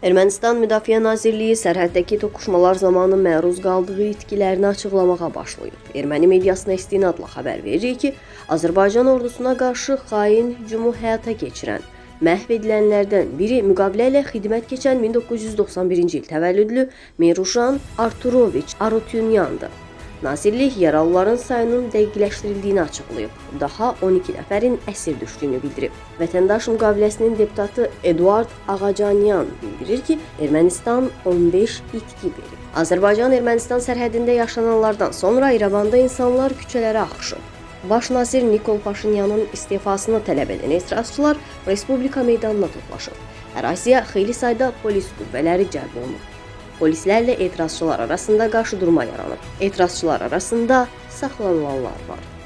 Ermənistan Müdafiə Nazirliyi sərhəddəki toqquşmalar zamanı məruz qaldığı itkilərini açıqlamağa başlayıb. Erməni mediasına istinadla xəbər verir ki, Azərbaycan ordusuna qarşı xain hücumu həyata keçirən, məhv edilənlərdən biri müqavilə ilə xidmət keçən 1991-ci il təvəllüdlü Meruşan Arturoviç Arutyunyandır. Nazirlik yaralıların sayının dəqiqləşdirildiyini açıqlayıb. Daha 12 nəfərin əsir düşdüyünü bildirib. Vətəndaş müqaviləsinin deputatı Eduard Ağacanyan bildirir ki, Ermənistan 15 itki verib. Azərbaycan-Ermənistan sərhədində yaşananlardan sonra İrəvanda insanlar küçələrə axışıb. Baş nazir Nikol Paşinyanın istefasını tələb edən etirazçılar Respublika meydanına toplaşıb. Əraziyə xeyli sayda polis qüvvələri cəlb olunub. Polislərlə etirazçılar arasında qarşıdurma yaranıb. Etirazçılar arasında saxlanılanlar var.